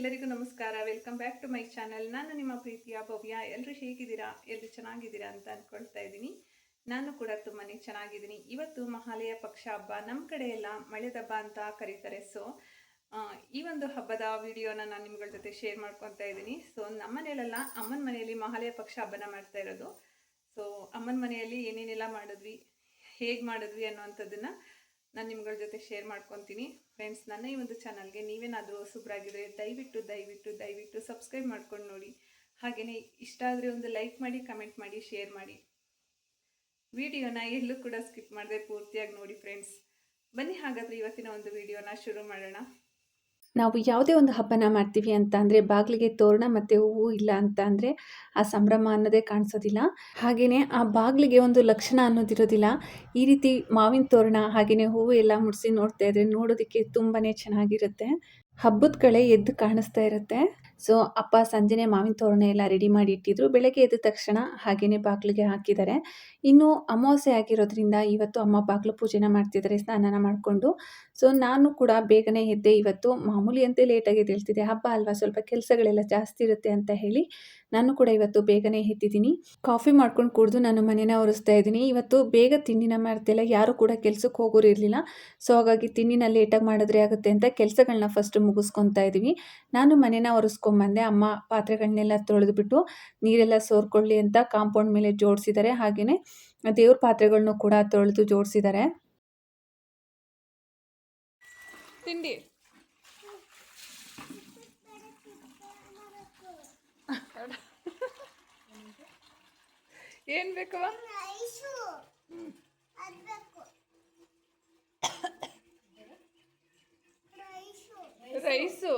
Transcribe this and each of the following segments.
ಎಲ್ಲರಿಗೂ ನಮಸ್ಕಾರ. Welcome back to my channel ನಾನು ನಿಮ್ಮ ಪ್ರೀತಿಯ ಭವ್ಯ. ಎಲ್ಲರೂ ಹೇಗಿದ್ದೀರಾ? ಎಲ್ಲರೂ ಚೆನ್ನಾಗಿದ್ದೀರಾ ಅಂತ ಅಂದ್ಕೊಳ್ತಾ ಇದ್ದೀನಿ. ನಾನು ಕೂಡ ತುಂಬಾ ಚೆನ್ನಾಗಿದ್ದೀನಿ. ಇವತ್ತು ಮಹಾಲಯ ಪಕ್ಷ ಹಬ್ಬ. ನಮ್ಮ ಕಡೆ ಎಲ್ಲ ಮಳೆದ ಹಬ್ಬ ಅಂತ ಕರೀತಾರೆ. ಸೊ ಈ ಒಂದು ಹಬ್ಬದ ವಿಡಿಯೋನ ನಾನು ನಿಮ್ಗಳ ಜೊತೆ ಶೇರ್ ಮಾಡ್ಕೊತಾ ಇದ್ದೀನಿ. ಸೊ ನಮ್ಮ ಮನೆಯಲ್ಲೆಲ್ಲ ಅಮ್ಮನ ಮನೆಯಲ್ಲಿ ಮಹಾಲಯ ಪಕ್ಷ ಹಬ್ಬನ ಮಾಡ್ತಾ ಇರೋದು. ಸೊ ಅಮ್ಮನ ಮನೆಯಲ್ಲಿ ಏನೇನೆಲ್ಲ ಮಾಡಿದ್ವಿ? ಹೇಗೆ ಮಾಡಿದ್ವಿ ಅನ್ನೋವಂಥದ್ದನ್ನು ನಾನು ನಿಮ್ಗಳ ಜೊತೆ ಶೇರ್ ಮಾಡ್ಕೊತೀನಿ. ಫ್ರೆಂಡ್ಸ್ ನನ್ನ ಈ ಒಂದು ಚಾನಲ್ಗೆ ನೀವೇನಾದರೂ ಹೊಸಬ್ರಾಗಿದ್ರೆ ದಯವಿಟ್ಟು ದಯವಿಟ್ಟು ದಯವಿಟ್ಟು ಸಬ್ಸ್ಕ್ರೈಬ್ ಮಾಡ್ಕೊಂಡು ನೋಡಿ. ಹಾಗೆಯೇ ಇಷ್ಟ ಆದರೆ ಒಂದು ಲೈಕ್ ಮಾಡಿ ಕಮೆಂಟ್ ಮಾಡಿ ಶೇರ್ ಮಾಡಿ. ವಿಡಿಯೋನ ಎಲ್ಲೂ ಕೂಡ ಸ್ಕಿಪ್ ಮಾಡದೆ ಪೂರ್ತಿಯಾಗಿ ನೋಡಿ ಫ್ರೆಂಡ್ಸ್ ಬನ್ನಿ ಹಾಗಾದರೆ ಇವತ್ತಿನ ಒಂದು ವಿಡಿಯೋನ ಶುರು ಮಾಡೋಣ. ನಾವು ಯಾವುದೇ ಒಂದು ಹಬ್ಬನ ಮಾಡ್ತೀವಿ ಅಂತ ಅಂದರೆ ಬಾಗಿಲಿಗೆ ತೋರಣ ಮತ್ತು ಹೂವು ಇಲ್ಲ ಅಂತ ಅಂದರೆ ಆ ಸಂಭ್ರಮ ಅನ್ನೋದೇ ಕಾಣಿಸೋದಿಲ್ಲ. ಹಾಗೆಯೇ ಆ ಬಾಗಿಲಿಗೆ ಒಂದು ಲಕ್ಷಣ ಅನ್ನೋದಿರೋದಿಲ್ಲ. ಈ ರೀತಿ ಮಾವಿನ ತೋರಣ ಹಾಗೆಯೇ ಹೂವು ಎಲ್ಲ ಮುಡಿಸಿ ನೋಡ್ತಾ ಇದ್ರೆ ನೋಡೋದಕ್ಕೆ ತುಂಬಾ ಚೆನ್ನಾಗಿರುತ್ತೆ. ಹಬ್ಬದ ಕಳೆ ಎದ್ದು ಕಾಣಿಸ್ತಾ ಇರುತ್ತೆ. ಸೊ, ಅಪ್ಪ ಸಂಜೆನೆ ಮಾವಿನ ತೋರಣ ಎಲ್ಲ ರೆಡಿ ಮಾಡಿ ಇಟ್ಟಿದ್ರು. ಬೆಳಗ್ಗೆ ಎದ್ದ ತಕ್ಷಣ ಹಾಗೇನೆ ಬಾಗಿಲಿಗೆ ಹಾಕಿದ್ದಾರೆ. ಇನ್ನು ಅಮಾವಾಸ್ಯೆ ಆಗಿರೋದ್ರಿಂದ ಇವತ್ತು ಅಮ್ಮ ಬಾಗಿಲು ಪೂಜೆನ ಮಾಡ್ತಿದ್ದಾರೆ, ಸ್ನಾನನ ಮಾಡಿಕೊಂಡು. ಸೊ ನಾನು ಕೂಡ ಬೇಗನೆ ಎದ್ದೆ ಇವತ್ತು. ಮಾಮೂಲಿ ಅಂತೆ ಲೇಟಾಗಿ ಎದ್ದೇಳ್ತಿದ್ದೆ. ಹಬ್ಬ ಅಲ್ವಾ? ಸ್ವಲ್ಪ ಕೆಲಸಗಳೆಲ್ಲ ಜಾಸ್ತಿ ಇರುತ್ತೆ ಅಂತ ಹೇಳಿ ನಾನು ಕೂಡ ಇವತ್ತು ಬೇಗನೆ ಎದ್ದಿದ್ದೀನಿ. ಕಾಫಿ ಮಾಡ್ಕೊಂಡು ಕುಡಿದು ನಾನು ಮನೇನ ಒರೆಸ್ತಾ ಇದ್ದೀನಿ. ಇವತ್ತು ಬೇಗ ತಿಂಡಿನ ಮಾಡ್ತಿಲ್ಲ. ಯಾರು ಕೂಡ ಕೆಲ್ಸಕ್ಕೆ ಹೋಗೋರು ಇರಲಿಲ್ಲ. ಸೊ ಹಾಗಾಗಿ ತಿಂಡಿನ ಲೇಟಾಗಿ ಮಾಡಿದ್ರೆ ಆಗುತ್ತೆ ಅಂತ ಕೆಲಸಗಳನ್ನ ಫಸ್ಟ್ ಮುಗಿಸ್ಕೊತಾ ಇದ್ದೀವಿ. ನಾನು ಮನೇನ ಒರೆಸ್ಕೊಂಬಂದೆ ಅಮ್ಮ ಪಾತ್ರೆಗಳನ್ನೆಲ್ಲ ತೊಳೆದುಬಿಟ್ಟು ನೀರೆಲ್ಲ ಸೋರ್ಕೊಳ್ಳಿ ಅಂತ ಕಾಂಪೌಂಡ್ ಮೇಲೆ ಜೋಡಿಸಿದ್ದಾರೆ. ಹಾಗೆಯೇ ದೇವ್ರ ಪಾತ್ರೆಗಳನ್ನೂ ಕೂಡ ತೊಳೆದು ಜೋಡಿಸಿದ್ದಾರೆ. ತಿಂಡಿ? ಏನು ಬೇಕು? ರೈಸು.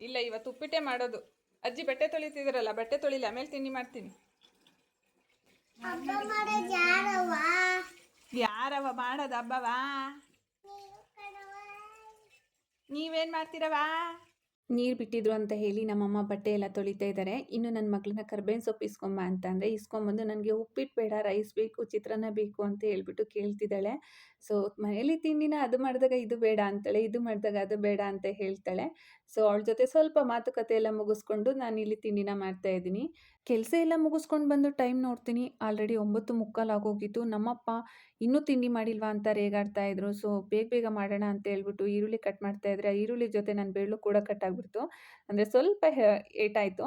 ಇಲ್ಲ ಇವತ್ತು ಉಪ್ಪಿಟ್ಟೆ ಮಾಡೋದು. ಅಜ್ಜಿ ಬಟ್ಟೆ ತೊಳಿತಿದ್ರಲ್ಲ ಬಟ್ಟೆ ತೊಳಿಲಿ ಆಮೇಲೆ ತಿಂಡಿ ಮಾಡ್ತೀನಿ. ಯಾರವ ಮಾಡೋದು ಹಬ್ಬವಾ? ನೀವೇನು ಮಾಡ್ತೀರವಾ ನೀರು ಬಿಟ್ಟಿದ್ರು ಅಂತ ಹೇಳಿ ನಮ್ಮಮ್ಮ ಬಟ್ಟೆ ಎಲ್ಲ ತೊಳಿತಾ ಇದ್ದಾರೆ ಇನ್ನು ನನ್ನ ಮಗಳನ್ನ ಕರ್ಬೇವಿನ ಸೊಪ್ಪು ಇಸ್ಕೊಂಬ ಅಂತ ಅಂದರೆ, ಇಸ್ಕೊಂಬಂದು ನನಗೆ ಉಪ್ಪಿಟ್ಟು ಬೇಡ ರೈಸ್ ಬೇಕು, ಚಿತ್ರಾನ್ನ ಬೇಕು ಅಂತ ಹೇಳ್ಬಿಟ್ಟು ಕೇಳ್ತಿದ್ದಾಳೆ. ಸೊ ಮನೇಲಿ ತಿಂಡಿನ ಅದು ಮಾಡಿದಾಗ ಇದು ಬೇಡ ಅಂತಾಳೆ, ಇದು ಮಾಡಿದಾಗ ಅದು ಬೇಡ ಅಂತ ಹೇಳ್ತಾಳೆ. ಸೊ, ಅವಳ ಜೊತೆ ಸ್ವಲ್ಪ ಮಾತುಕತೆ ಎಲ್ಲ ಮುಗಿಸ್ಕೊಂಡು ನಾನು ಇಲ್ಲಿ ತಿಂಡಿನ ಮಾಡ್ತಾ ಇದ್ದೀನಿ. ಕೆಲಸ ಎಲ್ಲ ಮುಗಿಸ್ಕೊಂಡು ಬಂದು ಟೈಮ್ ನೋಡ್ತೀನಿ. ಆಲ್ರೆಡಿ ಒಂಬತ್ತು ಮುಕ್ಕಾಲು ಆಗೋಗಿತ್ತು. ನಮ್ಮಪ್ಪ ಇನ್ನೂ ತಿಂಡಿ ಮಾಡಿಲ್ವಾ ಅಂತ ರೇಗಾಡ್ತಾ ಇದ್ರು. ಸೊ, ಬೇಗ ಬೇಗ ಮಾಡೋಣ ಅಂತ ಹೇಳ್ಬಿಟ್ಟು ಈರುಳ್ಳಿ ಕಟ್ ಮಾಡ್ತಾ ಇದ್ರೆ ಆ ಈರುಳ್ಳಿ ಜೊತೆ ನನ್ನ ಬೆಳ್ಳು ಕೂಡ ಕಟ್ ಆಗಿಬಿಡ್ತು. ಅಂದರೆ ಸ್ವಲ್ಪ ಏಟಾಯಿತು.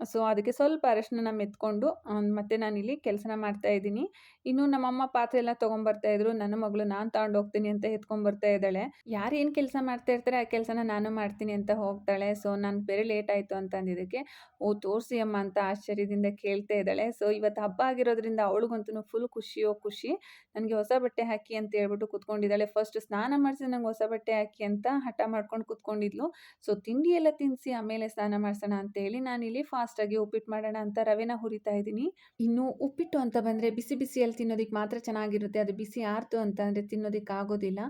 ಸೊ, ಅದಕ್ಕೆ ಸ್ವಲ್ಪ ಅರಶಿನ ಮೆತ್ಕೊಂಡು ಮತ್ತೆ ನಾನಿಲ್ಲಿ ಕೆಲಸನ ಮಾಡ್ತಾ ಇದ್ದೀನಿ. ಇನ್ನು ನಮ್ಮಮ್ಮ ಪಾತ್ರೆ ಎಲ್ಲ ತೊಗೊಂಬರ್ತಾ ಇದ್ರು. ನನ್ನ ಮಗಳು ನಾನು ತಗೊಂಡು ಹೋಗ್ತೀನಿ ಅಂತ ಎತ್ಕೊಂಡ್ಬರ್ತಾ ಇದ್ದಾಳೆ. ಯಾರು ಏನು ಕೆಲಸ ಮಾಡ್ತಾ ಇರ್ತಾರೆ, ಆ ಕೆಲಸನ ನಾನು ಮಾಡ್ತೀನಿ ಅಂತ ಹೋಗ್ತಾಳೆ. ಸೊ, ನಾನು ಬೇರೆ ಲೇಟ್ ಆಯಿತು ಅಂತ ಅಂದಿದ್ದಕ್ಕೆ, ಓ, ತೋರಿಸಿ ಅಮ್ಮ ಅಂತ ಆಶ್ಚರ್ಯದಿಂದ ಕೇಳ್ತಾ ಇದ್ದಾಳೆ. ಸೊ, ಇವತ್ತು ಹಬ್ಬ ಆಗಿರೋದ್ರಿಂದ ಅವಳಿಗಂತೂ ಫುಲ್ ಖುಷಿಯೋ ಖುಷಿ. ನನಗೆ ಹೊಸ ಬಟ್ಟೆ ಹಾಕಿ ಅಂತ ಹೇಳ್ಬಿಟ್ಟು ಕೂತ್ಕೊಂಡಿದ್ದಾಳೆ. ಫಸ್ಟ್ ಸ್ನಾನ ಮಾಡಿಸಿ ನಂಗೆ ಹೊಸ ಬಟ್ಟೆ ಹಾಕಿ ಅಂತ ಹಠ ಮಾಡ್ಕೊಂಡು ಕೂತ್ಕೊಂಡಿದ್ಲು. ಸೊ, ತಿಂಡಿ ಎಲ್ಲ ತಿನ್ನಿಸಿ ಆಮೇಲೆ ಸ್ನಾನ ಮಾಡಿಸೋಣ ಅಂತ ಹೇಳಿ ನಾನಿಲ್ಲಿ ಫಾಸ್ಟಾಗಿ ಉಪ್ಪಿಟ್ಟು ಮಾಡೋಣ ಅಂತ ರವೆನ ಹುರಿತಾ ಇದ್ದೀನಿ. ಇನ್ನು ಉಪ್ಪಿಟ್ಟು ಅಂತ ಬಂದರೆ ಬಿಸಿ ಬಿಸಿಯಲ್ಲಿ ತಿನ್ನೋದಕ್ಕೆ ಮಾತ್ರ ಚೆನ್ನಾಗಿರುತ್ತೆ. ಅದು ಬಿಸಿ ಆರ್ತು ಅಂತ ಅಂದರೆ ತಿನ್ನೋದಕ್ಕೆ ಆಗೋದಿಲ್ಲ.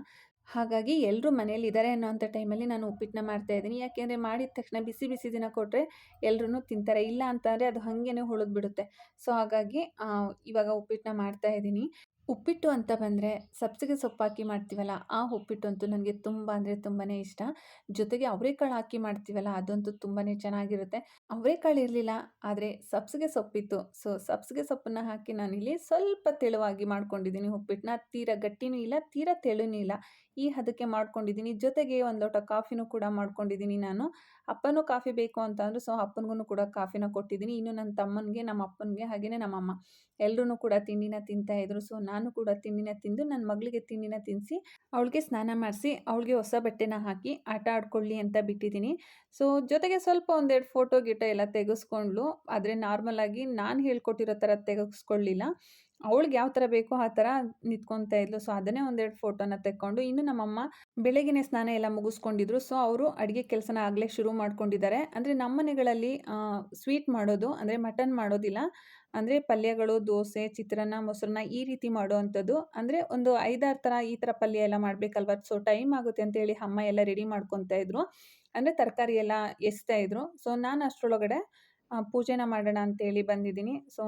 ಹಾಗಾಗಿ ಎಲ್ಲರೂ ಮನೇಲಿ ಇದ್ದಾರೆ ಅನ್ನೋಂಥ ಟೈಮಲ್ಲಿ ನಾನು ಉಪ್ಪಿಟ್ಟನ್ನ ಮಾಡ್ತಾ ಇದ್ದೀನಿ. ಯಾಕೆಂದರೆ ಮಾಡಿದ ತಕ್ಷಣ ಬಿಸಿ ಬಿಸಿ ದಿನ ಕೊಟ್ಟರೆ ಎಲ್ಲರೂ ತಿಂತಾರೆ. ಇಲ್ಲ ಅಂತಂದರೆ ಅದು ಹಾಗೇನೆ ಬಿಡುತ್ತೆ ಸೊ ಹಾಗಾಗಿ ಇವಾಗ ಉಪ್ಪಿಟ್ಟನ್ನ ಮಾಡ್ತಾ ಇದ್ದೀನಿ. ಉಪ್ಪಿಟ್ಟು ಅಂತ ಬಂದರೆ ಸಬ್ಸಿಗೆ ಸೊಪ್ಪು ಹಾಕಿ ಮಾಡ್ತೀವಲ್ಲ, ಆ ಉಪ್ಪಿಟ್ಟು ಅಂತೂ ನನಗೆ ತುಂಬ ಅಂದರೆ ತುಂಬಾ ಇಷ್ಟ. ಜೊತೆಗೆ ಅವರೆಕಾಳು ಹಾಕಿ ಮಾಡ್ತೀವಲ್ಲ, ಅದಂತೂ ತುಂಬಾ ಚೆನ್ನಾಗಿರುತ್ತೆ. ಅವರೆಕಾಳು ಇರಲಿಲ್ಲ, ಆದರೆ ಸಬ್ಸಿಗೆ ಸೊಪ್ಪಿತ್ತು. ಸೊ, ಸಬ್ಸಿಗೆ ಸೊಪ್ಪನ್ನು ಹಾಕಿ ನಾನಿಲ್ಲಿ ಸ್ವಲ್ಪ ತೆಳುವಾಗಿ ಮಾಡ್ಕೊಂಡಿದ್ದೀನಿ ಉಪ್ಪಿಟ್ಟನ್ನ. ತೀರಾ ಗಟ್ಟಿನೂ ಇಲ್ಲ, ತೀರಾ ತೆಳುನೂ ಇಲ್ಲ. ಈ ಹದಕ್ಕೆ ಮಾಡ್ಕೊಂಡಿದ್ದೀನಿ. ಜೊತೆಗೆ ಒಂದು ಲೋಟ ಕಾಫಿನೂ ಕೂಡ ಮಾಡ್ಕೊಂಡಿದ್ದೀನಿ ನಾನು. ಅಪ್ಪನೂ ಕಾಫಿ ಬೇಕು ಅಂತ ಅಂದರು, ಸೊ ಅಪ್ಪನಿಗೂ ಕೂಡ ಕಾಫಿನ ಕೊಟ್ಟಿದ್ದೀನಿ. ಇನ್ನು ನನ್ನ ತಮ್ಮನಿಗೆ, ನಮ್ಮ ಅಪ್ಪನಿಗೆ ಹಾಗೆಯೇ ನಮ್ಮಮ್ಮ ಎಲ್ಲರೂ ಕೂಡ ತಿಂಡಿನ ತಿಂತಾಯಿದ್ರು ಸೊ ನಾನು ಕೂಡ ತಿಂಡಿನ ತಿಂದು, ನನ್ನ ಮಗಳಿಗೆ ತಿಂಡಿನ ತಿನ್ನಿಸಿ ಅವಳಿಗೆ ಸ್ನಾನ ಮಾಡಿಸಿ, ಅವಳಿಗೆ ಹೊಸ ಬಟ್ಟೆನ ಹಾಕಿ, ಆಟ ಆಡ್ಕೊಳ್ಳಿ ಅಂತ ಬಿಟ್ಟಿದ್ದೀನಿ. ಸೊ ಜೊತೆಗೆ ಸ್ವಲ್ಪ ಒಂದೆರಡು ಫೋಟೋ, ಗಿಟ ಎಲ್ಲ ತೆಗೆಸ್ಕೊಂಡ್ಲು ಆದರೆ ನಾರ್ಮಲಾಗಿ ನಾನು ಹೇಳ್ಕೊಟ್ಟಿರೋ ಥರ ತೆಗೆಸ್ಕೊಳ್ಳಿಲ್ಲ. ಅವಳಿಗೆ ಯಾವ ಥರ ಬೇಕೋ ಆ ಥರ ನಿಂತ್ಕೊತಾ ಇದ್ಲು. ಸೊ, ಅದನ್ನೇ ಒಂದೆರಡು ಫೋಟೋನ ತೆಕ್ಕೊಂಡು ಇನ್ನು ನಮ್ಮಮ್ಮ ಬೆಳಗಿನ ಸ್ನಾನ ಎಲ್ಲ ಮುಗಿಸ್ಕೊಂಡಿದ್ರು. ಸೊ, ಅವರು ಅಡುಗೆ ಕೆಲಸನ ಆಗಲೇ ಶುರು ಮಾಡ್ಕೊಂಡಿದ್ದಾರೆ. ಅಂದರೆ ನಮ್ಮ ಮನೆಗಳಲ್ಲಿ ಸ್ವೀಟ್ ಮಾಡೋದು ಅಂದರೆ ಮಟನ್ ಮಾಡೋದಿಲ್ಲ. ಅಂದರೆ ಪಲ್ಯಗಳು, ದೋಸೆ, ಚಿತ್ರಾನ್ನ, ಮೊಸರನ್ನ ಈ ರೀತಿ ಮಾಡುವಂಥದ್ದು. ಅಂದರೆ ಒಂದು ಐದಾರು ಥರ ಈ ಥರ ಪಲ್ಯ ಎಲ್ಲ ಮಾಡಬೇಕಲ್ವ? ಸೊ, ಟೈಮ್ ಆಗುತ್ತೆ ಅಂತೇಳಿ ಅಮ್ಮ ಎಲ್ಲ ರೆಡಿ ಮಾಡ್ಕೊತಾ ಇದ್ರು. ಅಂದರೆ ತರಕಾರಿ ಎಲ್ಲ ಎಸ್ತಾ ಇದ್ರು. ಸೊ, ನಾನು ಅಷ್ಟರೊಳಗಡೆ ಪೂಜೆನ ಮಾಡೋಣ ಅಂತೇಳಿ ಬಂದಿದ್ದೀನಿ. ಸೊ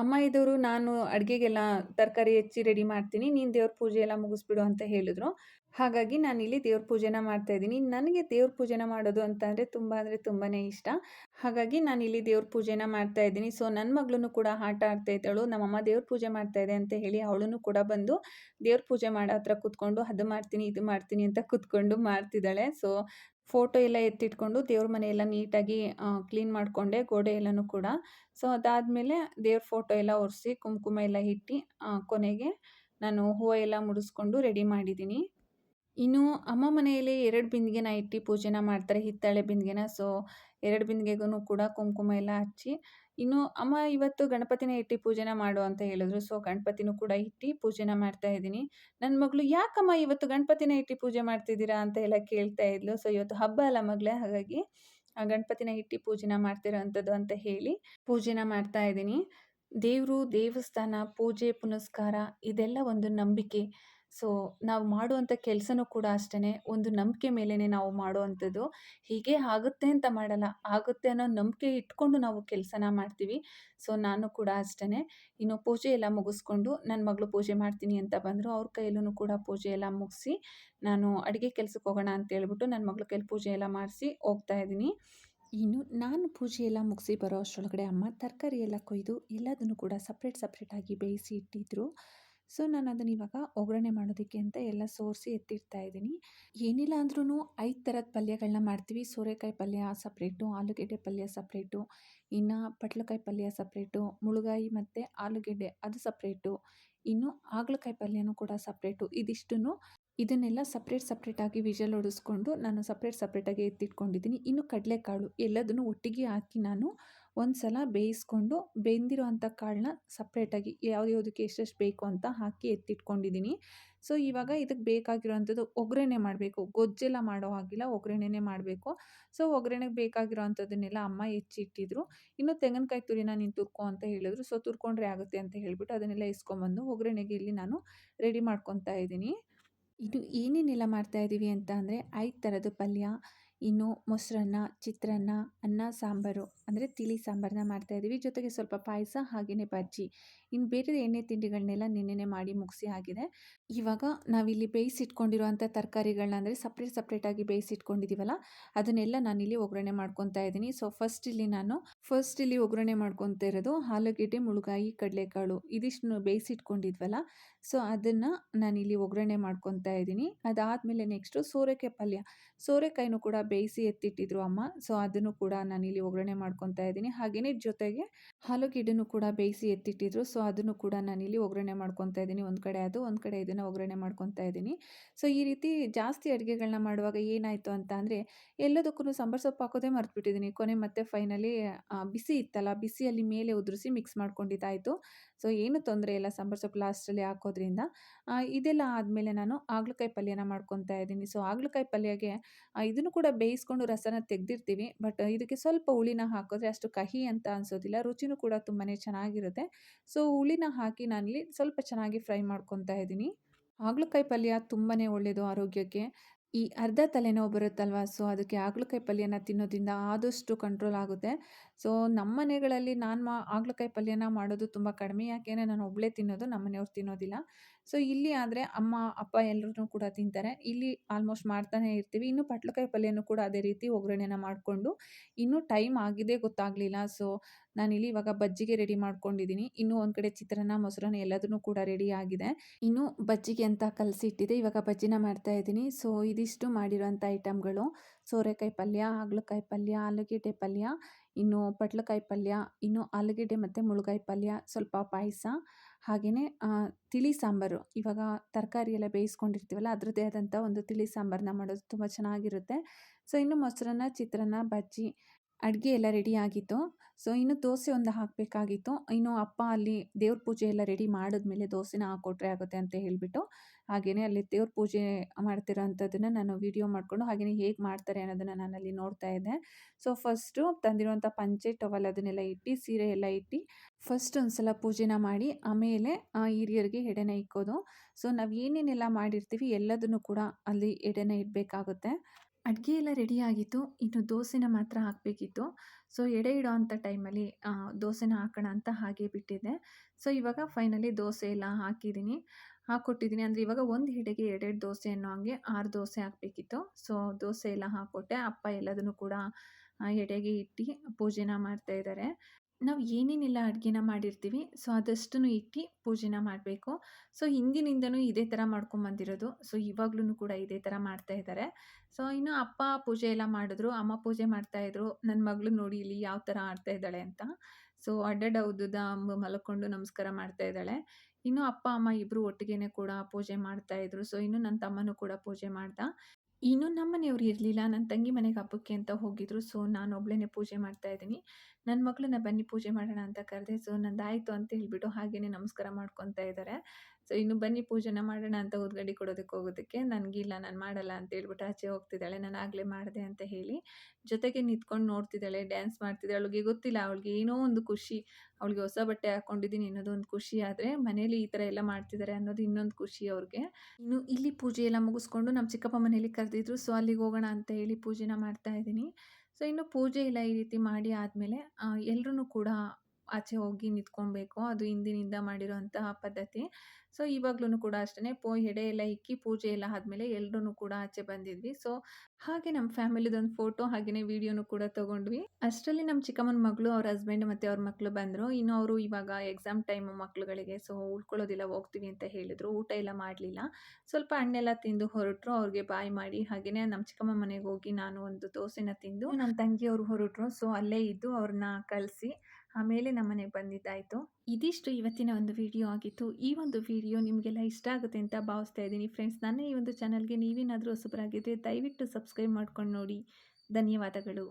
ಅಮ್ಮ ಇದ್ದವರು ನಾನು ಅಡುಗೆಗೆಲ್ಲ ತರಕಾರಿ ಹೆಚ್ಚಿ ರೆಡಿ ಮಾಡ್ತೀನಿ, ನೀನು ದೇವ್ರ ಪೂಜೆ ಎಲ್ಲ ಮುಗಿಸ್ಬಿಡು ಅಂತ ಹೇಳಿದ್ರು. ಹಾಗಾಗಿ ನಾನು ಇಲ್ಲಿ ದೇವ್ರ ಪೂಜೆನ ಮಾಡ್ತಾ ಇದ್ದೀನಿ. ನನಗೆ ದೇವ್ರ ಪೂಜೆನ ಮಾಡೋದು ಅಂತ ಅಂದರೆ ತುಂಬ ಅಂದರೆ ತುಂಬಾ ಇಷ್ಟ. ಹಾಗಾಗಿ ನಾನಿಲ್ಲಿ ದೇವ್ರ ಪೂಜೆನ ಮಾಡ್ತಾಯಿದ್ದೀನಿ ಸೊ ನನ್ನ ಮಗಳೂ ಕೂಡ ಆಟ ಆಡ್ತಾ ಇದ್ದಾಳು. ನಮ್ಮಮ್ಮ ದೇವ್ರ ಪೂಜೆ ಮಾಡ್ತಾ ಇದೆ ಅಂತ ಹೇಳಿ ಅವಳೂ ಕೂಡ ಬಂದು ದೇವ್ರ ಪೂಜೆ ಮಾಡೋ ಹತ್ರ ಕೂತ್ಕೊಂಡು ಅದು ಮಾಡ್ತೀನಿ, ಇದು ಮಾಡ್ತೀನಿ ಅಂತ ಕೂತ್ಕೊಂಡು ಮಾಡ್ತಿದ್ದಾಳೆ. ಸೊ ಫೋಟೋ ಎಲ್ಲ ಎತ್ತಿಟ್ಕೊಂಡು ದೇವ್ರ ಮನೆಯೆಲ್ಲ ನೀಟಾಗಿ ಕ್ಲೀನ್ ಮಾಡಿಕೊಂಡೆ ಗೋಡೆ ಎಲ್ಲನೂ ಕೂಡ. ಸೊ ಅದಾದಮೇಲೆ ದೇವ್ರ ಫೋಟೋ ಎಲ್ಲ ಒರೆಸಿ ಕುಂಕುಮ ಎಲ್ಲ ಇಟ್ಟು ಕೊನೆಗೆ ನಾನು ಹೂವು ಎಲ್ಲ ಮುಡಿಸ್ಕೊಂಡು ರೆಡಿ ಮಾಡಿದ್ದೀನಿ. ಇನ್ನು ಅಮ್ಮ ಮನೆಯಲ್ಲಿ ಎರಡು ಬಿಂದಿಗೆನ ಇಟ್ಟು ಪೂಜೆನ ಮಾಡ್ತಾರೆ ಹಿತ್ತಾಳೆ ಬಿಂದಿಗೆನ. ಸೊ ಎರಡು ಬಿಂದಿಗೆಗೂ ಕೂಡ ಕುಂಕುಮ ಎಲ್ಲ ಹಚ್ಚಿ ಇನ್ನು ಅಮ್ಮ ಇವತ್ತು ಗಣಪತಿನ ಇಟ್ಟು ಪೂಜೆನ ಮಾಡು ಅಂತ ಹೇಳಿದ್ರು. ಸೊ ಗಣಪತಿನೂ ಕೂಡ ಇಟ್ಟು ಪೂಜೆನ ಮಾಡ್ತಾ ಇದ್ದೀನಿ. ನನ್ನ ಮಗಳು, ಯಾಕಮ್ಮ ಇವತ್ತು ಗಣಪತಿನ ಇಟ್ಟು ಪೂಜೆ ಮಾಡ್ತಿದ್ದೀರಾ? ಅಂತ ಎಲ್ಲ ಕೇಳ್ತಾ ಇದ್ಲು. ಸೊ ಇವತ್ತು ಹಬ್ಬ ಅಲ್ಲ ಮಗಳೇ, ಹಾಗಾಗಿ ಆ ಗಣಪತಿನ ಇಟ್ಟು ಪೂಜೆನ ಮಾಡ್ತಿರೋ ಅಂಥದ್ದು ಅಂತ ಹೇಳಿ ಪೂಜೆನ ಮಾಡ್ತಾ ಇದ್ದೀನಿ. ದೇವರು, ದೇವಸ್ಥಾನ, ಪೂಜೆ, ಪುನಸ್ಕಾರ ಇದೆಲ್ಲ ಒಂದು ನಂಬಿಕೆ. ಸೊ, ನಾವು ಮಾಡುವಂಥ ಕೆಲಸನೂ ಕೂಡ ಅಷ್ಟೇ ಒಂದು ನಂಬಿಕೆ ಮೇಲೇ ನಾವು ಮಾಡುವಂಥದ್ದು. ಹೀಗೆ ಆಗುತ್ತೆ ಅಂತ ಮಾಡಲ್ಲ, ಆಗುತ್ತೆ ಅನ್ನೋ ನಂಬಿಕೆ ಇಟ್ಕೊಂಡು ನಾವು ಕೆಲಸನ ಮಾಡ್ತೀವಿ. ಸೊ, ನಾನು ಕೂಡ ಅಷ್ಟೇ ಇನ್ನು ಪೂಜೆ ಎಲ್ಲ ಮುಗಿಸ್ಕೊಂಡು ನನ್ನ ಮಗಳು ಪೂಜೆ ಮಾಡ್ತೀನಿ ಅಂತ ಬಂದರು, ಅವ್ರ ಕೈಯಲ್ಲೂ ಕೂಡ ಪೂಜೆ ಎಲ್ಲ ಮುಗಿಸಿ, ನಾನು ಅಡುಗೆ ಕೆಲಸಕ್ಕೆ ಹೋಗೋಣ ಅಂತ ಹೇಳ್ಬಿಟ್ಟು ನನ್ನ ಮಗಳು ಕೈಲಿ ಪೂಜೆ ಎಲ್ಲ ಮಾಡಿಸಿ ಹೋಗ್ತಾ ಇದ್ದೀನಿ. ಇನ್ನು ನಾನು ಪೂಜೆ ಎಲ್ಲ ಮುಗಿಸಿ ಬರೋ ಅಷ್ಟರೊಳಗಡೆ ಅಮ್ಮ ತರಕಾರಿ ಎಲ್ಲ ಕೊಯ್ದು ಎಲ್ಲದನ್ನು ಕೂಡ ಸಪ್ರೇಟ್ ಸಪ್ರೇಟಾಗಿ ಬೇಯಿಸಿ ಇಟ್ಟಿದ್ರು. ಸೊ ನಾನು ಅದನ್ನು ಇವಾಗ ಒಗ್ಗರಣೆ ಮಾಡೋದಕ್ಕೆ ಅಂತ ಎಲ್ಲ ಸೋರಿಸಿ ಎತ್ತಿಡ್ತಾ ಇದ್ದೀನಿ. ಏನಿಲ್ಲ ಅಂದ್ರೂ ಐದು ಥರದ ಪಲ್ಯಗಳನ್ನ ಮಾಡ್ತೀವಿ. ಸೋರೆಕಾಯಿ ಪಲ್ಯ ಸಪ್ರೇಟು, ಆಲೂಗೆಡ್ಡೆ ಪಲ್ಯ ಸಪ್ರೇಟು, ಇನ್ನು ಪಟ್ಲಕಾಯಿ ಪಲ್ಯ ಸಪ್ರೇಟು, ಮುಳುಗಾಯಿ ಮತ್ತು ಆಲೂಗೆಡ್ಡೆ ಅದು ಸಪ್ರೇಟು, ಇನ್ನು ಹಾಗಲಕಾಯಿ ಪಲ್ಯನೂ ಕೂಡ ಸಪ್ರೇಟು. ಇದಿಷ್ಟನ್ನು ಇದನ್ನೆಲ್ಲ ಸಪ್ರೇಟ್ ಸಪ್ರೇಟಾಗಿ ವಿಷಲ್ ಹೊಡಿಸ್ಕೊಂಡು ನಾನು ಸಪ್ರೇಟ್ ಸಪ್ರೇಟಾಗಿ ಎತ್ತಿಟ್ಕೊಂಡಿದ್ದೀನಿ. ಇನ್ನು ಕಡಲೆಕಾಳು ಎಲ್ಲದನ್ನು ಒಟ್ಟಿಗೆ ಹಾಕಿ ನಾನು ಒಂದು ಸಲ ಬೇಯಿಸ್ಕೊಂಡು ಬೆಂದಿರೋ ಅಂಥ ಕಾಳನ್ನ ಸಪ್ರೇಟಾಗಿ ಯಾವ್ದು ಯಾವುದಕ್ಕೆ ಎಷ್ಟೆಷ್ಟು ಬೇಕು ಅಂತ ಹಾಕಿ ಎತ್ತಿಟ್ಕೊಂಡಿದ್ದೀನಿ ಸೊ ಇವಾಗ ಇದಕ್ಕೆ ಬೇಕಾಗಿರೋವಂಥದ್ದು ಒಗ್ಗರಣೆ ಮಾಡಬೇಕು. ಗೊಜ್ಜೆಲ್ಲ ಮಾಡೋ ಹಾಗಿಲ್ಲ, ಒಗ್ಗರಣೆನೇ ಮಾಡಬೇಕು. ಸೊ ಒಗ್ಗರಣೆಗೆ ಬೇಕಾಗಿರೋ ಅಂಥದ್ದನ್ನೆಲ್ಲ ಅಮ್ಮ ಹೆಚ್ಚಿಟ್ಟಿದ್ರು. ಇನ್ನು ತೆಂಗಿನಕಾಯಿ ತುರಿನ ನೀನು ತುರ್ಕೊ ಅಂತ ಹೇಳಿದ್ರು. ಸೊ ತುರ್ಕೊಂಡ್ರೆ ಆಗುತ್ತೆ ಅಂತ ಹೇಳಿಬಿಟ್ಟು ಅದನ್ನೆಲ್ಲ ಇಸ್ಕೊಂಬಂದು ಒಗ್ಗರಣೆಗೆ ಇಲ್ಲಿ ನಾನು ರೆಡಿ ಮಾಡ್ಕೊತಾ ಇದ್ದೀನಿ ಇದು ಏನೇನೆಲ್ಲ ಮಾಡ್ತಾಯಿದ್ದೀವಿ ಅಂತ ಅಂದರೆ, ಐದು ಥರದ ಪಲ್ಯ ಇನ್ನು ಮೊಸರನ್ನ, ಚಿತ್ರಾನ್ನ, ಅನ್ನ, ಸಾಂಬಾರು ಅಂದರೆ ತಿಳಿ ಸಾಂಬಾರನ್ನ ಮಾಡ್ತಾಯಿದ್ದೀವಿ ಜೊತೆಗೆ ಸ್ವಲ್ಪ ಪಾಯಸ ಹಾಗೆಯೇ ಬಜ್ಜಿ. ಇನ್ನು ಬೇರೆ ಎಣ್ಣೆ ತಿಂಡಿಗಳನ್ನೆಲ್ಲ ನಿನ್ನೆ ಮಾಡಿ ಮುಗಿಸಿ ಆಗಿದೆ ಇವಾಗ ನಾವಿಲ್ಲಿ ಬೇಯಿಸಿಟ್ಕೊಂಡಿರುವಂಥ ತರಕಾರಿಗಳನ್ನ ಅಂದರೆ ಸಪ್ರೇಟ್ ಸಪ್ರೇಟಾಗಿ ಬೇಯಿಸಿಟ್ಕೊಂಡಿದ್ದೀವಲ್ಲ ಅದನ್ನೆಲ್ಲ ನಾನಿಲ್ಲಿ ಒಗ್ಗರಣೆ ಮಾಡ್ಕೊತಾ ಇದ್ದೀನಿ. ಸೊ ಫಸ್ಟ್ ಇಲ್ಲಿ ನಾನು ಫಸ್ಟ್ ಇಲ್ಲಿ ಒಗ್ಗರಣೆ ಮಾಡ್ಕೊತಾ ಇರೋದು ಆಲೂಗೆಡ್ಡೆ, ಮುಳುಗಾಯಿ, ಕಡಲೆಕಾಳು ಇದಿಷ್ಟು ಬೇಯಿಸಿಟ್ಕೊಂಡಿದ್ವಲ್ಲ ಸೊ ಅದನ್ನು ನಾನಿಲ್ಲಿ ಒಗ್ಗರಣೆ ಮಾಡ್ಕೊತಾ ಇದ್ದೀನಿ. ಅದಾದಮೇಲೆ ನೆಕ್ಸ್ಟು ಸೋರೆಕಾಯಿ ಪಲ್ಯ. ಸೋರೆಕಾಯಿನೂ ಕೂಡ ಬೇಯಿಸಿ ಎತ್ತಿಟ್ಟಿದ್ರು ಅಮ್ಮ. ಸೊ ಅದನ್ನು ಕೂಡ ನಾನಿಲ್ಲಿ ಒಗ್ಗರಣೆ ಮಾಡ್ಕೊತಾ ಇದ್ದೀನಿ. ಹಾಗೆಯೇ ಜೊತೆಗೆ ಆಲೂಗೆಡ್ಡೆನೂ ಕೂಡ ಬೇಯಿಸಿ ಎತ್ತಿಟ್ಟಿದ್ರು. ಸೊ ಅದನ್ನು ಕೂಡ ನಾನಿಲ್ಲಿ ಒಗ್ಗರಣೆ ಮಾಡ್ಕೊತಾ ಇದ್ದೀನಿ. ಒಂದು ಕಡೆ ಅದು, ಒಂದು ಕಡೆ ಇದನ್ನು ಒಗ್ಗರಣೆ ಮಾಡ್ಕೊತಾ ಇದ್ದೀನಿ. ಸೊ ಈ ರೀತಿ ಜಾಸ್ತಿ ಅಡುಗೆಗಳನ್ನ ಮಾಡುವಾಗ ಏನಾಯಿತು ಅಂತ ಅಂದರೆ ಎಲ್ಲದಕ್ಕೂ ಸಾಂಬಾರು ಸೊಪ್ಪು ಹಾಕೋದೇ ಮರ್ತ್ಬಿಟ್ಟಿದ್ದೀನಿ. ಕೊನೆ ಮತ್ತೆ ಫೈನಲಿ ಬಿಸಿ ಇತ್ತಲ್ಲ, ಬಿಸಿಯಲ್ಲಿ ಮೇಲೆ ಉದುರಿಸಿ ಮಿಕ್ಸ್ ಮಾಡ್ಕೊಂಡಿದ್ದಾಯಿತು. ಸೊ ಏನು ತೊಂದರೆ ಇಲ್ಲ ಸಾಂಬಾರು ಸೊಪ್ಪು ಲಾಸ್ಟಲ್ಲಿ ಹಾಕೋದ್ರಿಂದ. ಇದೆಲ್ಲ ಆದಮೇಲೆ ನಾನು ಆಗ್ಲಕಾಯಿ ಪಲ್ಯನ ಮಾಡ್ಕೊತಾ ಇದ್ದೀನಿ. ಸೊ ಆಗ್ಲಕಾಯಿ ಪಲ್ಯಗೆ ಇದನ್ನು ಕೂಡ ಬೇಯಿಸ್ಕೊಂಡು ರಸನ ತೆಗೆದಿರ್ತೀವಿ. ಬಟ್ ಇದಕ್ಕೆ ಸ್ವಲ್ಪ ಹುಳಿನ ಹಾಕಿದ್ರೆ ಅಷ್ಟು ಕಹಿ ಅಂತ ಅನಿಸೋದಿಲ್ಲ. ರುಚಿನೂ ಕೂಡ ತುಂಬಾ ಚೆನ್ನಾಗಿರುತ್ತೆ. ಸೊ, ಹುಳಿನ ಹಾಕಿ ನಾನಿಲ್ಲಿ ಸ್ವಲ್ಪ ಚೆನ್ನಾಗಿ ಫ್ರೈ ಮಾಡ್ಕೊತಾ ಇದ್ದೀನಿ. ಹಾಗಲಕಾಯಿ ಪಲ್ಯ ತುಂಬಾ ಒಳ್ಳೆಯದು ಆರೋಗ್ಯಕ್ಕೆ. ಈ ಅರ್ಧ ತಲೆನೋವು ಬರುತ್ತಲ್ವ? ಸೊ, ಅದಕ್ಕೆ ಹಾಗಲಕಾಯಿ ಪಲ್ಯನ ತಿನ್ನೋದ್ರಿಂದ ಆದಷ್ಟು ಕಂಟ್ರೋಲ್ ಆಗುತ್ತೆ. ಸೊ, ನಮ್ಮ ಮನೆಗಳಲ್ಲಿ ನಾನು ಮಾ ಹಾಗಲಕಾಯಿ ಪಲ್ಯನ ಮಾಡೋದು ತುಂಬ ಕಡಿಮೆ. ಯಾಕೆಂದರೆ ನಾನು ಒಬ್ಬಳೇ ತಿನ್ನೋದು ನಮ್ಮ ಮನೆಯವ್ರು ತಿನ್ನೋದಿಲ್ಲ. ಸೊ ಇಲ್ಲಿ ಆದರೆ ಅಮ್ಮ, ಅಪ್ಪ ಎಲ್ಲರೂ ಕೂಡ ತಿಂತಾರೆ. ಇಲ್ಲಿ ಆಲ್ಮೋಸ್ಟ್ ಮಾಡ್ತಾನೆ ಇರ್ತೀವಿ. ಇನ್ನು ಪಟ್ಲಕಾಯಿ ಪಲ್ಯನೂ ಕೂಡ ಅದೇ ರೀತಿ ಒಗ್ಗರಣೆನ ಮಾಡಿಕೊಂಡು ಇನ್ನೂ ಟೈಮ್ ಆಗಿದೆ ಗೊತ್ತಾಗಲಿಲ್ಲ. ಸೊ ನಾನಿಲ್ಲಿ ಇವಾಗ ಬಜ್ಜಿಗೆ ರೆಡಿ ಮಾಡ್ಕೊಂಡಿದ್ದೀನಿ ಇನ್ನು ಒಂದು ಕಡೆ ಚಿತ್ರಾನ್ನ, ಮೊಸರನ್ನ ಎಲ್ಲದನ್ನೂ ಕೂಡ ರೆಡಿ ಆಗಿದೆ. ಇನ್ನು ಬಜ್ಜಿಗೆ ಅಂತ ಕಲಸಿ ಇಟ್ಟಿದೆ ಇವಾಗ ಬಜ್ಜಿನ ಮಾಡ್ತಾ ಇದ್ದೀನಿ. ಸೊ ಇದಿಷ್ಟು ಮಾಡಿರೋಂಥ ಐಟಮ್ಗಳು ಸೋರೆಕಾಯಿ ಪಲ್ಯ, ಹಾಗಲಕಾಯಿ ಪಲ್ಯ, ಆಲೂಗೆಡ್ಡೆ ಪಲ್ಯ, ಇನ್ನು ಪಟ್ಲಕಾಯಿ ಪಲ್ಯ, ಇನ್ನು ಆಲೂಗೆಡ್ಡೆ ಮತ್ತು ಮುಳುಗಾಯಿ ಪಲ್ಯ, ಸ್ವಲ್ಪ ಪಾಯಸ ಹಾಗೆಯೇ ತಿಳಿ ಸಾಂಬಾರು. ಇವಾಗ ತರಕಾರಿ ಎಲ್ಲ ಬೇಯಿಸ್ಕೊಂಡಿರ್ತೀವಲ್ಲ, ಅದರದ್ದೇ ಆದಂಥ ಒಂದು ತಿಳಿ ಸಾಂಬಾರನ್ನ ಮಾಡೋದು ತುಂಬ ಚೆನ್ನಾಗಿರುತ್ತೆ. ಸೊ, ಇನ್ನು ಮೊಸರನ್ನ, ಚಿತ್ರಾನ್ನ, ಬಜ್ಜಿ ಅಡುಗೆ ಎಲ್ಲ ರೆಡಿ ಆಗಿತ್ತು. ಸೊ, ಇನ್ನು ದೋಸೆ ಒಂದು ಹಾಕಬೇಕಾಗಿತ್ತು. ಇನ್ನು ಅಪ್ಪ ಅಲ್ಲಿ ದೇವ್ರ ಪೂಜೆ ಎಲ್ಲ ರೆಡಿ ಮಾಡಿದ್ಮೇಲೆ ದೋಸೆನ ಹಾಕ್ಕೊಟ್ರೆ ಆಗುತ್ತೆ ಅಂತ ಹೇಳಿಬಿಟ್ಟು ಹಾಗೆಯೇ ಅಲ್ಲಿ ದೇವ್ರ ಪೂಜೆ ಮಾಡ್ತಿರೋ ಅಂಥದ್ದನ್ನು ನಾನು ವೀಡಿಯೋ ಮಾಡಿಕೊಂಡು ಹಾಗೆಯೇ ಹೇಗೆ ಮಾಡ್ತಾರೆ ಅನ್ನೋದನ್ನು ನಾನಲ್ಲಿ ನೋಡ್ತಾ ಇದ್ದೆ. ಸೊ, ಫಸ್ಟು ತಂದಿರುವಂಥ ಪಂಚೆ ಟವಲ್ ಅದನ್ನೆಲ್ಲ ಇಟ್ಟು, ಸೀರೆ ಎಲ್ಲ ಇಟ್ಟು, ಫಸ್ಟ್ ಒಂದು ಸಲ ಪೂಜೆನ ಮಾಡಿ, ಆಮೇಲೆ ಹಿರಿಯರಿಗೆ ಎಡೆನ ಇಕ್ಕೋದು. ಸೊ, ನಾವು ಏನೇನೆಲ್ಲ ಮಾಡಿರ್ತೀವಿ ಎಲ್ಲದನ್ನು ಕೂಡ ಅಲ್ಲಿ ಎಡೆನ ಇಡಬೇಕಾಗುತ್ತೆ. ಅಡುಗೆ ಎಲ್ಲ ರೆಡಿಯಾಗಿತ್ತು ಇನ್ನು ದೋಸೆನ ಮಾತ್ರ ಹಾಕಬೇಕಿತ್ತು. ಸೊ ಎಡೆ ಇಡೋ ಅಂಥ ಟೈಮಲ್ಲಿ ದೋಸೆನ ಹಾಕೋಣ ಅಂತ ಹಾಗೆ ಬಿಟ್ಟಿದ್ದೆ. ಸೊ ಇವಾಗ ಫೈನಲಿ ದೋಸೆ ಎಲ್ಲ ಹಾಕಿದ್ದೀನಿ. ಹಾಕ್ಕೊಟ್ಟಿದ್ದೀನಿ ಅಂದರೆ ಇವಾಗ ಒಂದು ಹಿಡಿಗೆ ಎರಡೆರಡು ದೋಸೆ ಅನ್ನೋ ಹಾಗೆ ಆರು ದೋಸೆ ಹಾಕಬೇಕಿತ್ತು. ಸೊ ದೋಸೆ ಎಲ್ಲ ಹಾಕ್ಕೊಟ್ಟೆ. ಅಪ್ಪ ಎಲ್ಲದನ್ನು ಕೂಡ ಎಡೆಗೆ ಇಟ್ಟು ಪೂಜೆನ ಮಾಡ್ತಾ ಇದ್ದಾರೆ. ನಾವು ಏನೇನೆಲ್ಲ ಅಡುಗೆನ ಮಾಡಿರ್ತೀವಿ, ಸೊ ಅದಷ್ಟನ್ನು ಇಟ್ಟು ಪೂಜೆನ ಮಾಡಬೇಕು. ಸೊ ಹಿಂದಿನಿಂದನೂ ಇದೇ ಥರ ಮಾಡ್ಕೊಂಬಂದಿರೋದು ಸೊ ಇವಾಗ್ಲೂ ಕೂಡ ಇದೇ ಥರ ಮಾಡ್ತಾ ಇದ್ದಾರೆ ಸೊ ಇನ್ನು ಅಪ್ಪ ಪೂಜೆ ಎಲ್ಲ ಮಾಡಿದ್ರು, ಅಮ್ಮ ಪೂಜೆ ಮಾಡ್ತಾಯಿದ್ರು ನನ್ನ ಮಗಳು ನೋಡಿ ಇಲ್ಲಿ ಯಾವ ಥರ ಆಡ್ತಾ ಇದ್ದಾಳೆ ಅಂತ. ಸೊ ಅಡ್ಡಡ್ಡ ಉದ್ದುದ ಮಲ್ಕೊಂಡು ನಮಸ್ಕಾರ ಮಾಡ್ತಾ ಇದ್ದಾಳೆ. ಇನ್ನು ಅಪ್ಪ, ಅಮ್ಮ ಇಬ್ಬರು ಒಟ್ಟಿಗೆನೆ ಕೂಡ ಪೂಜೆ ಮಾಡ್ತಾ ಇದ್ರು. ಸೊ ಇನ್ನು ನನ್ನ ತಮ್ಮನೂ ಕೂಡ ಪೂಜೆ ಮಾಡ್ದ. ಇನ್ನು ನಮ್ಮ ಮನೆಯವ್ರು ಇರಲಿಲ್ಲ. ನನ್ನ ತಂಗಿ ಮನೆಗೆ ಹಬ್ಬಕ್ಕೆ ಅಂತ ಹೋಗಿದ್ರು. ಸೊ, ನಾನು ಒಬ್ಳೇ ಪೂಜೆ ಮಾಡ್ತಾ ಇದ್ದೀನಿ. ನನ್ನ ಮಕ್ಕಳನ್ನ ಬನ್ನಿ ಪೂಜೆ ಮಾಡೋಣ ಅಂತ ಕರೆದೆ. ಸೊ, ನಂದಾಯಿತು ಅಂತ ಹೇಳ್ಬಿಟ್ಟು ಹಾಗೇನೆ ನಮಸ್ಕಾರ ಮಾಡ್ಕೊತಾ ಇದ್ದಾರೆ ಸೊ ಇನ್ನು ಬನ್ನಿ ಪೂಜೆನ ಮಾಡೋಣ ಅಂತ ಉದ್ಗಡಿ ಕೊಡೋದಕ್ಕೆ ಹೋಗೋದಕ್ಕೆ. ನನಗಿಲ್ಲ ನಾನು ಮಾಡಲ್ಲ ಅಂತ ಹೇಳ್ಬಿಟ್ಟು ಆಚೆ ಹೋಗ್ತಿದ್ದಾಳೆ. ನಾನು ಆಗಲೇ ಮಾಡಿದೆ ಅಂತ ಹೇಳಿ ಜೊತೆಗೆ ನಿಂತ್ಕೊಂಡು ನೋಡ್ತಿದ್ದಾಳೆ ಡ್ಯಾನ್ಸ್ ಮಾಡ್ತಿದ್ದಾಳೆ. ಅವಳಿಗೆ ಗೊತ್ತಿಲ್ಲ, ಅವಳಿಗೆ ಏನೋ ಒಂದು ಖುಷಿ. ಅವಳಿಗೆ ಹೊಸ ಬಟ್ಟೆ ಹಾಕ್ಕೊಂಡಿದ್ದೀನಿ ಅನ್ನೋದು ಒಂದು ಖುಷಿ ಆದರೆ ಮನೇಲಿ ಈ ಥರ ಎಲ್ಲ ಮಾಡ್ತಿದ್ದಾರೆ ಅನ್ನೋದು ಇನ್ನೊಂದು ಖುಷಿ ಅವ್ರಿಗೆ. ಇನ್ನು ಇಲ್ಲಿ ಪೂಜೆ ಎಲ್ಲ ಮುಗಿಸ್ಕೊಂಡು ನಮ್ಮ ಚಿಕ್ಕಪ್ಪ ಮನೇಲಿ ಕರೆದಿದ್ರು, ಸೊ ಅಲ್ಲಿಗೆ ಹೋಗೋಣ ಅಂತ ಹೇಳಿ ಪೂಜೆನ ಮಾಡ್ತಾ ಇದ್ದೀನಿ. ಸೊ ಇನ್ನು ಪೂಜೆ ಎಲ್ಲ ಈ ರೀತಿ ಮಾಡಿ ಆದಮೇಲೆ ಎಲ್ಲರೂ ಕೂಡ ಆಚೆ ಹೋಗಿ ನಿಂತ್ಕೊಬೇಕು ಅದು ಹಿಂದಿನಿಂದ ಮಾಡಿರೋಂತಹ ಪದ್ಧತಿ. ಸೊ ಇವಾಗ್ಲೂ ಕೂಡ ಅಷ್ಟೇ ಪೋ, ಎಡೆ ಎಲ್ಲ ಇಕ್ಕಿ ಪೂಜೆ ಎಲ್ಲ ಆದಮೇಲೆ ಎಲ್ಲರೂ ಕೂಡ ಆಚೆ ಬಂದಿದ್ವಿ. ಸೊ ಹಾಗೆ ನಮ್ಮ ಫ್ಯಾಮಿಲಿದೊಂದು ಫೋಟೋ ಹಾಗೆಯೇ ವಿಡಿಯೋನು ಕೂಡ ತೊಗೊಂಡ್ವಿ. ಅಷ್ಟರಲ್ಲಿ ನಮ್ಮ ಚಿಕ್ಕಮ್ಮನ ಮಗಳು, ಅವ್ರ ಹಸ್ಬೆಂಡ್ ಮತ್ತು ಅವ್ರ ಮಕ್ಕಳು ಬಂದರು. ಇನ್ನು ಅವರು ಇವಾಗ ಎಕ್ಸಾಮ್ ಟೈಮು ಮಕ್ಳುಗಳಿಗೆ ಸೊ ಉಳ್ಕೊಳ್ಳೋದಿಲ್ಲ, ಹೋಗ್ತೀವಿ ಅಂತ ಹೇಳಿದರು. ಊಟ ಎಲ್ಲ ಮಾಡಲಿಲ್ಲ. ಸ್ವಲ್ಪ ಹಣ್ಣೆಲ್ಲ ತಿಂದು ಹೊರಟರು, ಅವ್ರಿಗೆ ಬಾಯ್ ಮಾಡಿ. ಹಾಗೆಯೇ ನಮ್ಮ ಚಿಕ್ಕಮ್ಮ ಮನೆಗೆ ಹೋಗಿ ನಾನು ಒಂದು ದೋಸೆನ ತಿಂದು, ನಮ್ಮ ತಂಗಿಯವರು ಹೊರಟರು. ಸೊ ಅಲ್ಲೇ ಇದ್ದು ಅವ್ರನ್ನ ಕಳಿಸಿ ಆಮೇಲೆ ನಮ್ಮ ಮನೆಗೆ ಬಂದಿದ್ದಾಯಿತು. ಇದಿಷ್ಟು ಇವತ್ತಿನ ಒಂದು ವಿಡಿಯೋ ಆಗಿತ್ತು. ಈ ಒಂದು ವಿಡಿಯೋ ನಿಮಗೆಲ್ಲ ಇಷ್ಟ ಆಗುತ್ತೆ ಅಂತ ಭಾವಿಸ್ತಾ ಇದ್ದೀನಿ ಫ್ರೆಂಡ್ಸ್. ನನ್ನ ಈ ಒಂದು ಚಾನಲ್ಗೆ ನೀವೇನಾದರೂ ಹೊಸಬರಾಗಿದ್ದರೆ ದಯವಿಟ್ಟು ಸಬ್ಸ್ಕ್ರೈಬ್ ಮಾಡ್ಕೊಂಡು ನೋಡಿ. ಧನ್ಯವಾದಗಳು.